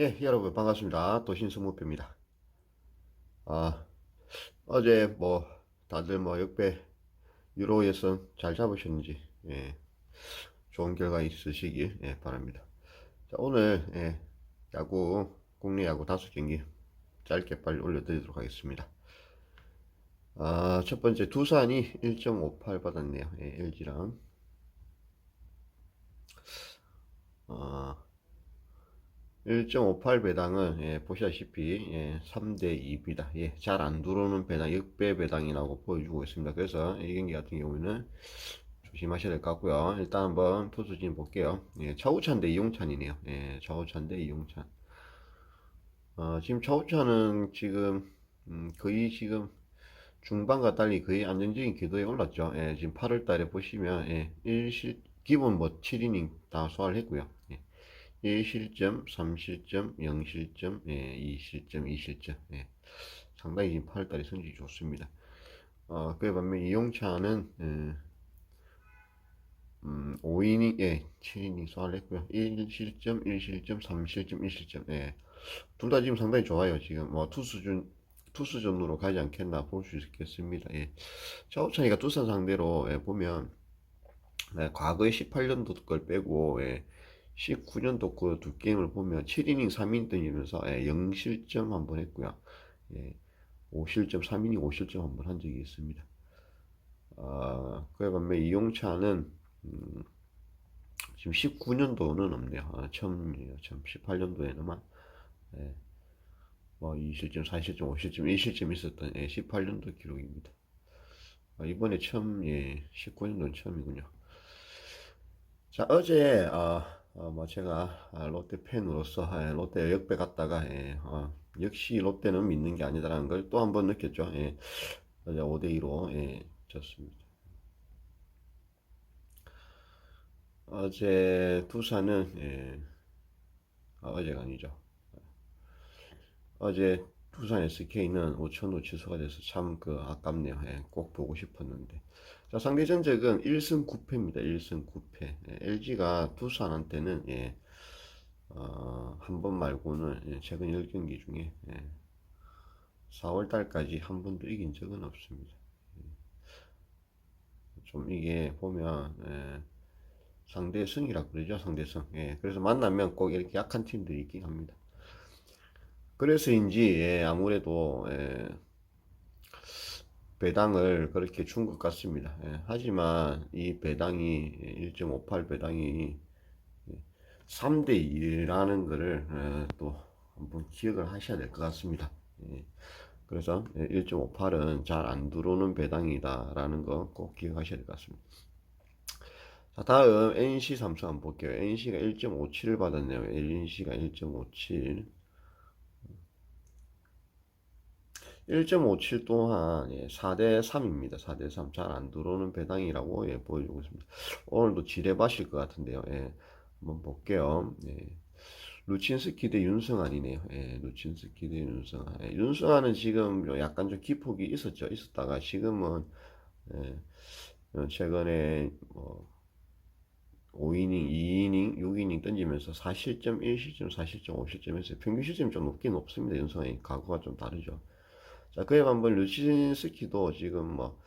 네, 여러분 반갑습니다. 도신승무표입니다. 아, 어제 뭐 다들 뭐 역배 유로 예선 잘 잡으셨는지 예, 좋은 결과 있으시길 예, 바랍니다. 자, 오늘 예, 야구 국내 야구 다섯 경기 짧게 빨리 올려드리도록 하겠습니다. 아, 첫 번째 두산이 1.58 받았네요. 예, LG랑 아, 1.58 배당은 예, 보시다시피 예, 3대 2입니다. 예, 잘 안 들어오는 배당, 역배 배당이라고 보여주고 있습니다. 그래서 이 경기 같은 경우에는 조심하셔야 될 것 같고요. 일단 한번 투수진 볼게요. 예, 차우찬 대 이용찬이네요. 예, 차우찬 대 이용찬. 어, 지금 차우찬은 지금 음, 거의 지금 중반과 달리 거의 안정적인 궤도에 올랐죠. 예, 지금 8월 달에 보시면 예, 1실 기본 뭐 7이닝 다 소화를 했고요. 예. 1실점, 3실점, 0실점, 예, 2실점, 2실점. 예. 상당히 지금 8월달에 성적이 좋습니다. 어, 그에 반면 이용차는 예, 음, 5이닝, 예, 7이닝 소화를 했고요. 1실점, 1실점, 3실점, 1실점. 예. 둘 다 지금 상당히 좋아요. 지금 뭐 투수준 투수전으로 가지 않겠나 볼 수 있겠습니다. 예. 차우찬이가 두산 상대로 예, 보면 네, 과거에 18년도 걸 빼고 예, 19년도 그 두 게임을 보면 7이닝 3이닝 던지면서 예, 0실점 한 번 했고요. 예, 5실점 3이닝 5실점 한 번 한 적이 있습니다. 아, 그에 반면 이용차는 음, 지금 19년도는 없네요. 아, 처음이에요. 처음 18년도에는만 예, 뭐 2실점, 4실점, 5실점, 1실점 있었던 예, 18년도 기록입니다. 아, 이번에 처음 예, 19년도는 처음이군요. 자 어제 어, 어, 뭐 제가 아, 롯데 팬으로서 예, 롯데 역배 갔다가 예, 어, 역시 롯데는 믿는 게 아니다라는 걸 또 한 번 느꼈죠. 예, 어제 5대 2로 예, 졌습니다. 어제 두산은 예, 아, 어제가 아니죠. 어제 두산 SK는 5천호 취소가 돼서 참 그 아깝네요. 예, 꼭 보고 싶었는데. 자, 상대 전적은 1승 9패입니다. 1승 9패. 예, LG가 두산한테는 예, 어, 한 번 말고는 예, 최근 10경기 중에 예, 4월 달까지 한 번도 이긴 적은 없습니다. 예. 좀 이게 보면 예, 상대성이라 그러죠. 상대성. 예, 그래서 만나면 꼭 이렇게 약한 팀들이 있긴 합니다. 그래서인지 예, 아무래도 예, 배당을 그렇게 준 것 같습니다. 예, 하지만 이 배당이 1.58 배당이 3대 1이라는 것을 예, 또 한번 기억을 하셔야 될 것 같습니다. 예, 그래서 1.58은 잘 안 들어오는 배당이다라는 거 꼭 기억하셔야 될 것 같습니다. 자, 다음 NC 삼성 한번 볼게요. NC가 1.57을 받았네요. NC가 1.57. 1.57 또한 예, 4대 3입니다. 4대 3. 잘 안 들어오는 배당이라고 예, 보여주고 있습니다. 오늘도 지뢰밭일 것 같은데요. 예, 한번 볼게요. 예. 루친스키 대 윤성환이네요. 예, 루친스키 대 윤성환. 예, 윤성환은 지금 약간 좀 기폭이 있었죠. 있었다가 지금은 예, 최근에 뭐 5이닝, 2이닝, 6이닝 던지면서 4실점, 1실점, 4실점, 5실점 했어요. 평균 실점이 좀 높긴 높습니다. 윤성환이 과거가 좀 다르죠. 자, 그에 반면 루치스키도 지금 뭐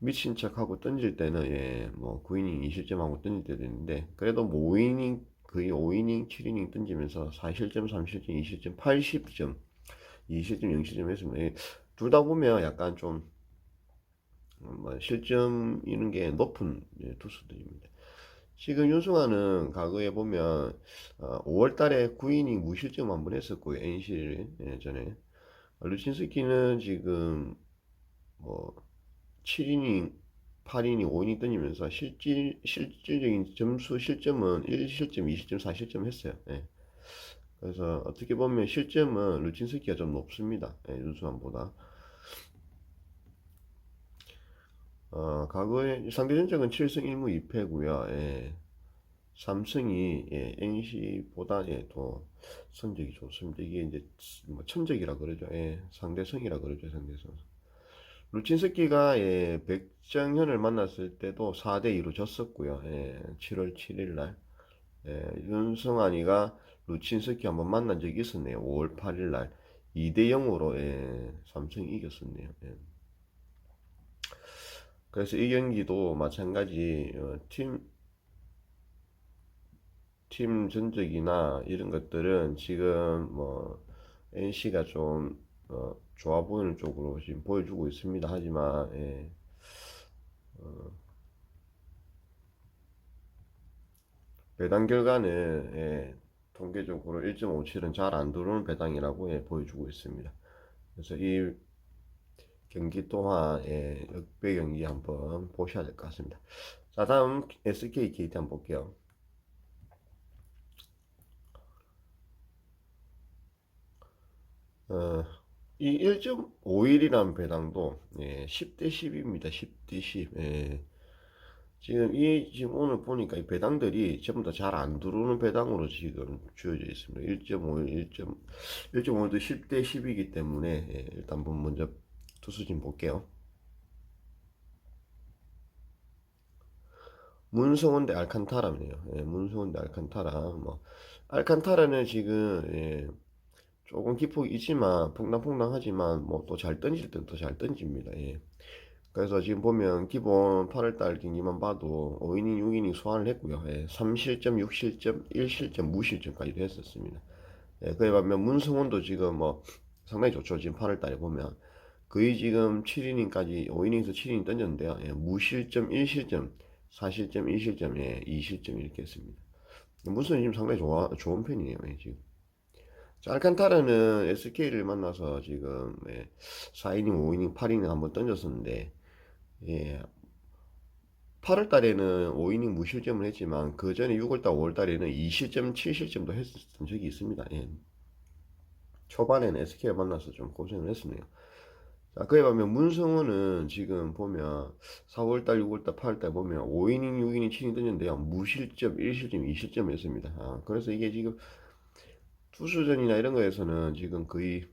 미친 척하고 던질 때는 예, 뭐 9이닝 2실점하고 던질 때도 있는데 그래도 뭐 5이닝 거의 5이닝 7이닝 던지면서 4실점 3실점 2실점 80점 2실점 0실점 했습니다. 예, 둘다 보면 약간 좀 뭐 실점 이런 게 높은 예, 투수들입니다. 지금 윤승환은 과거에 보면 어, 5월달에 9이닝 무실점 한 번 했었고요. NC를 예 전에 루친스키는 지금 뭐 7이닝, 8이닝, 5이닝 던지면서 실질 실질적인 점수 실점은 1실점, 2실점, 4실점 했어요. 예. 그래서 어떻게 보면 실점은 루친스키가 좀 높습니다. 예, 윤수환보다. 어, 과거에 상대 전적은 7승 1무 2패고요. 예. 삼성이 예, NC보다 예, 더 성적이 좋습니다. 이게 이제 뭐 천적이라 그러죠. 예, 상대성이라 그러죠. 상대성. 루친스키가 예, 백정현을 만났을 때도 4대 2로 졌었고요. 예, 7월 7일 날 예, 윤성환이가 루친스키 한번 만난 적이 있었네요. 5월 8일 날 2대 0으로 예, 삼성이 이겼었네요. 예. 그래서 이 경기도 마찬가지 어, 팀, 팀 전적이나 이런 것들은 지금 뭐 NC가 좀 어, 좋아 보이는 쪽으로 지금 보여주고 있습니다. 하지만 예, 어, 배당 결과는 예, 통계적으로 1.57은 잘 안 들어오는 배당이라고 예, 보여주고 있습니다. 그래서 이 경기 또한 예, 역배 경기 한번 보셔야 될 것 같습니다. 자 다음 SK KT 한번 볼게요. 어, 이 1.51이라는 배당도 예, 10대 10입니다. 10대 10. 예. 지금 이 지금 오늘 보니까 이 배당들이 전부 다 잘 안 들어오는 배당으로 지금 주어져 있습니다. 1.51, 1.51도 10대 10이기 때문에 예, 일단 한번 먼저 투수 좀 볼게요. 문성원 대 알칸타라네요. 예, 문성원 대 알칸타라. 뭐 알칸타라는 지금 예, 조금 기폭이 있지만 퐁당퐁당하지만 뭐 또 잘 던질 땐 또 잘 던집니다. 예. 그래서 지금 보면 기본 8월달 경기만 봐도 5이닝, 6이닝 소화를 했고요. 예, 3실점, 6실점, 1실점, 무실점까지도 했었습니다. 예, 그에 반면 문성원도 지금 뭐 상당히 좋죠. 지금 8월달에 보면 거의 지금 7이닝까지 5이닝에서 7이닝 던졌는데요. 예, 무실점, 1실점, 4실점, 1실점, 예, 2실점 이렇게 했습니다. 문성원이 지금 상당히 좋아, 좋은 편이에요. 예, 지금. 자, 알칸타라는 SK를 만나서 지금 예, 4이닝, 5이닝, 8이닝 한번 던졌었는데 예, 8월 달에는 5이닝 무실점을 했지만 그 전에 6월 달, 5월 달에는 2실점, 7실점도 했었던 적이 있습니다. 예. 초반에는 SK를 만나서 좀 고생을 했었네요. 자, 그에 반면 문성호는 지금 보면 4월 달, 6월 달, 8월 달 보면 5이닝, 6이닝, 7이닝 던졌는데요. 무실점, 1실점, 2실점이었습니다. 아, 그래서 이게 지금 투수전이나 이런 거에서는 지금 거의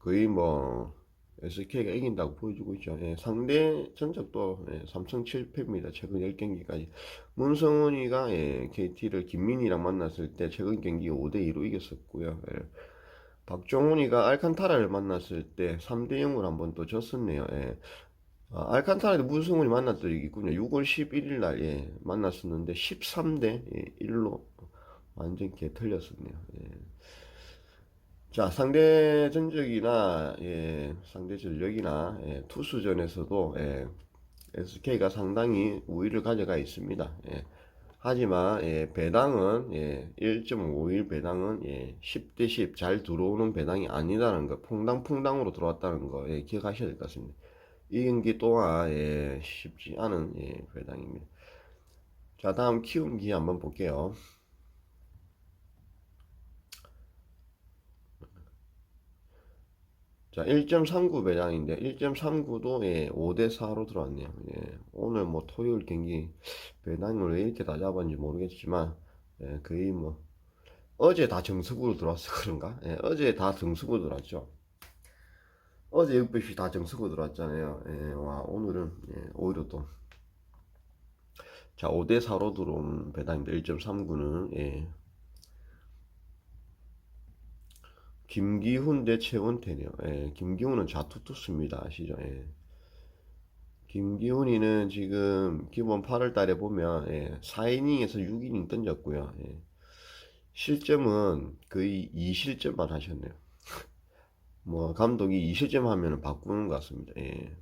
거의 뭐 SK가 이긴다고 보여주고 있죠. 예, 상대 전적도 예, 삼성 7패입니다. 최근 10경기까지. 문성훈이가 예, KT를 김민희랑 만났을 때 최근 경기 5대2로 이겼었고요. 예. 박종훈이가 알칸타라를 만났을 때 3대0으로 한번 또 졌었네요. 예. 아, 알칸타라도 문성훈이 만났던 적이 있군요. 6월 11일 날 예, 만났었는데 13대 1로 완전 개 틀렸었네요. 예. 자, 상대 전적이나, 예, 상대 전력이나, 예, 투수전에서도, 예, SK가 상당히 우위를 가져가 있습니다. 예. 하지만, 예, 배당은, 예, 1.51 배당은, 예, 10대 10 잘 들어오는 배당이 아니다는 거, 퐁당퐁당으로 들어왔다는 거, 예, 기억하셔야 될 것 같습니다. 이 경기 또한, 예, 쉽지 않은, 예, 배당입니다. 자, 다음 키움기 한번 볼게요. 자, 1.39 배당인데 1.39도 예, 5대 4로 들어왔네요. 예, 오늘 뭐 토요일 경기 배당을 왜 이렇게 다 잡았는지 모르겠지만 예, 거의 뭐 어제 다 정석으로 들어왔어 그런가? 예, 어제 다 정석으로 들어왔죠. 어제 600씩 다 정석으로 들어왔잖아요. 예, 와 오늘은 예, 오히려 또 자, 5대 4로 들어온 배당입니다. 1.39는 예, 김기훈 대 최원태네요. 예, 김기훈은 좌투투수입니다. 아시죠? 예. 김기훈이는 지금 기본 8월 달에 보면 예, 4이닝에서 6이닝 던졌고요. 예. 실점은 거의 2실점만 하셨네요. 뭐 감독이 2실점 하면 바꾸는 것 같습니다. 예.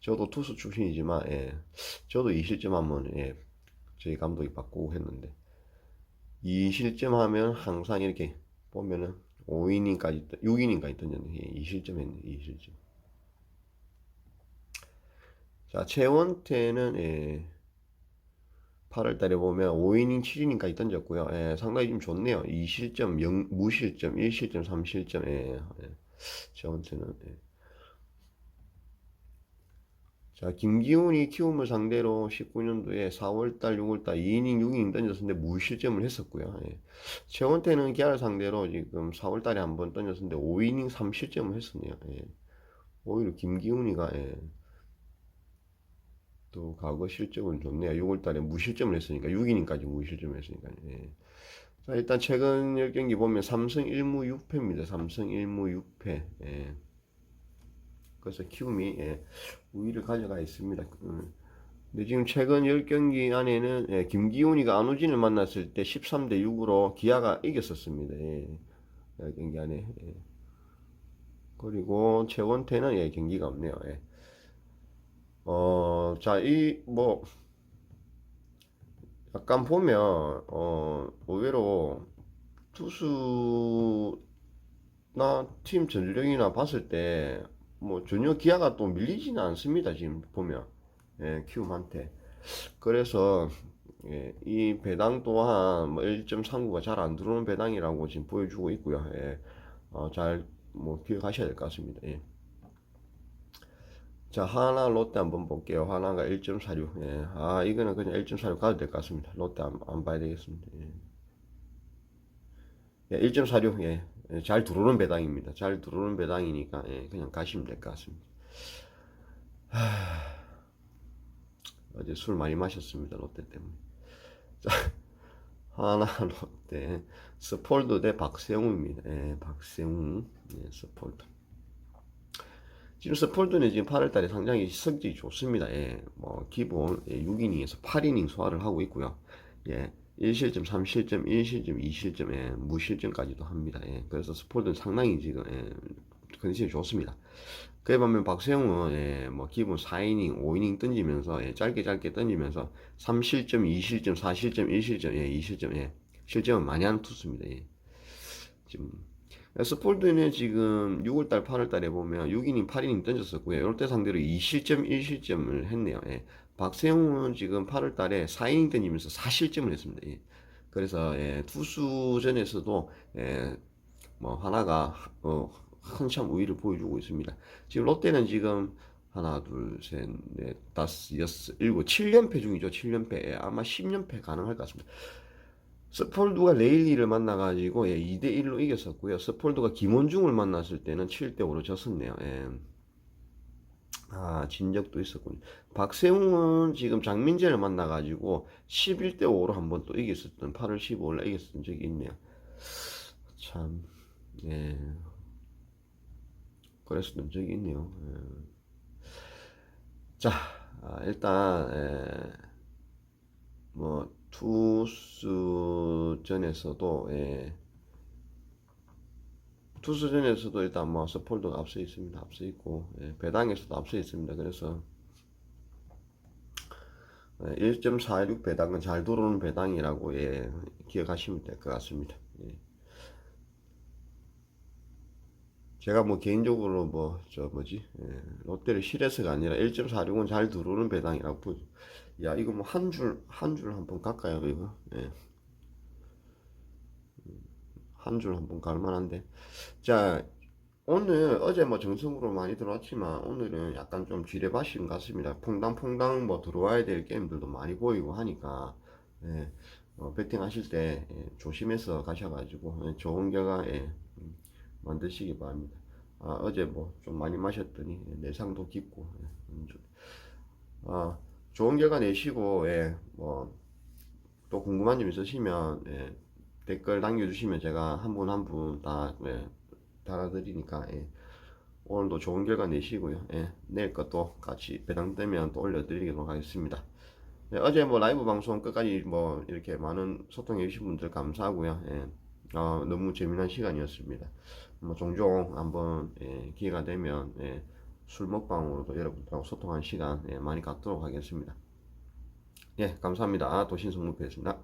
저도 투수 출신이지만 예. 저도 2실점 하면 예. 저희 감독이 바꾸고 했는데 2실점 하면 항상 이렇게 보면은 5이닝까지, 6이닝까지 던졌네. 2실점 했네, 2실점. 자, 최원태는, 예, 8월 달에 보면 5이닝, 7이닝까지 던졌고요. 예, 상당히 좀 좋네요. 2실점, 0, 무실점, 1실점, 3실점, 예, 예. 최원태는, 예. 자, 김기훈이 키움을 상대로 19년도에 4월달, 6월달 2이닝, 6이닝 던졌는데 무실점을 했었고요. 예. 최원태는 기아를 상대로 지금 4월달에 한 번 던졌는데 5이닝 3실점을 했었네요. 예. 오히려 김기훈이가 예. 또 과거 실적은 좋네요. 6월달에 무실점을 했으니까 6이닝까지 무실점을 했으니까. 예. 자 일단 최근 10경기 보면 삼성 1무 6패입니다. 삼성 1무 6패. 예. 그래서 키움이 예, 우위를 가져가 있습니다. 음. 근데 지금 최근 10경기 안에는 예, 김기훈이가 안우진을 만났을 때 13대 6으로 기아가 이겼었습니다. 예. 10경기 안에. 예. 그리고 최원태는 예, 경기가 없네요. 예. 어, 자, 이, 뭐, 약간 보면, 어, 의외로 투수나 팀 전술력이나 봤을 때, 뭐, 전혀 기아가 또 밀리지는 않습니다. 지금 보면. 예, 키움한테. 그래서, 예, 이 배당 또한 뭐 1.39가 잘 안 들어오는 배당이라고 지금 보여주고 있고요. 예, 어, 잘, 뭐, 기억하셔야 될 것 같습니다. 예. 자, 하나 롯데 한번 볼게요. 하나가 1.46. 예. 아, 이거는 그냥 1.46 가도 될 것 같습니다. 롯데 안, 안 봐야 되겠습니다. 예. 예, 1.46. 예. 예, 잘 들어오는 배당입니다. 잘 들어오는 배당이니까 예, 그냥 가시면 될 것 같습니다. 하... 어제 술 많이 마셨습니다. 롯데 때문에. 자, 하나 롯데 스폴드 대 박세웅입니다. 예, 박세웅. 예, 스폴드. 지금 스폴드는 지금 8월달에 상당히 성적이 좋습니다. 예, 뭐 기본 예, 6이닝에서 8이닝 소화를 하고 있고요. 예, 1실점, 3실점, 1실점, 2실점, 예, 무실점까지도 합니다. 예, 그래서 스폴드는 상당히 지금 예, 컨디션이 좋습니다. 그에 반면 박세웅은 예, 뭐 기본 4이닝, 5이닝 던지면서 예, 짧게 짧게 던지면서 3실점, 2실점, 4실점, 1실점, 예, 2실점, 예, 실점은 많이 하는 투수입니다. 예. 지금 스폴드는 지금 6월달, 8월달에 보면 6이닝, 8이닝 던졌었고요. 이럴 때 상대로 2실점, 1실점을 했네요. 예. 박세웅은 지금 8월달에 4이닝 던지면서 4실점을 했습니다. 예. 그래서 예, 투수전에서도 예, 뭐 하나가 어, 한참 우위를 보여주고 있습니다. 지금 롯데는 지금 하나, 둘, 셋, 넷, 다섯, 여섯, 일곱, 7연패 중이죠. 7연패. 예, 아마 10연패 가능할 것 같습니다. 스폴드가 레일리를 만나가지고 예, 2대1로 이겼었고요. 스폴드가 김원중을 만났을 때는 7대5로 졌었네요. 예. 아, 진 적도 있었군요. 박세웅은 지금 장민재를 만나가지고 11대5로 한 번 또 이겼었던, 8월 15일 날 이겼었던 적이 있네요. 참, 예. 그랬었던 적이 있네요. 예. 자, 아, 일단, 예. 뭐, 투수전에서도 예. 투수전에서도 일단 뭐 스폴드가 앞서 있습니다. 앞서 있고 예. 배당에서도 앞서 있습니다. 그래서 예. 1.46 배당은 잘 들어오는 배당이라고 예. 기억하시면 될 것 같습니다. 예. 제가 뭐 개인적으로 뭐 저 뭐지 예. 롯데를 실해서가 아니라 1.46은 잘 들어오는 배당이라고. 야 이거 뭐 한 줄 한 줄 한번 갈까요 이거 예. 한 줄 한번 갈만한데 자 오늘 어제 뭐 정성으로 많이 들어왔지만 오늘은 약간 좀 지뢰밭인 것 같습니다 퐁당퐁당 뭐 들어와야 될 게임들도 많이 보이고 하니까 예. 어, 배팅 하실 때 예, 조심해서 가셔가지고 예, 좋은 결과 예, 음, 만드시기 바랍니다 아, 어제 뭐 좀 많이 마셨더니 예, 내상도 깊고 예, 음, 좀, 아, 좋은 결과 내시고 예, 뭐 또 궁금한 점 있으시면 예, 댓글 남겨주시면 제가 한 분 한 분다 예, 달아드리니까 예, 오늘도 좋은 결과 내시고요. 예, 내일 것도 같이 배당되면 또 올려드리도록 하겠습니다. 예, 어제 뭐 라이브 방송 끝까지 뭐 이렇게 많은 소통해 주신 분들 감사하고요. 예, 어, 너무 재미난 시간이었습니다. 뭐 종종 한번 예, 기회가 되면 예, 술 먹방으로도 여러분들하고 소통하는 시간 예, 많이 갖도록 하겠습니다. 예, 감사합니다. 도신성무표였습니다.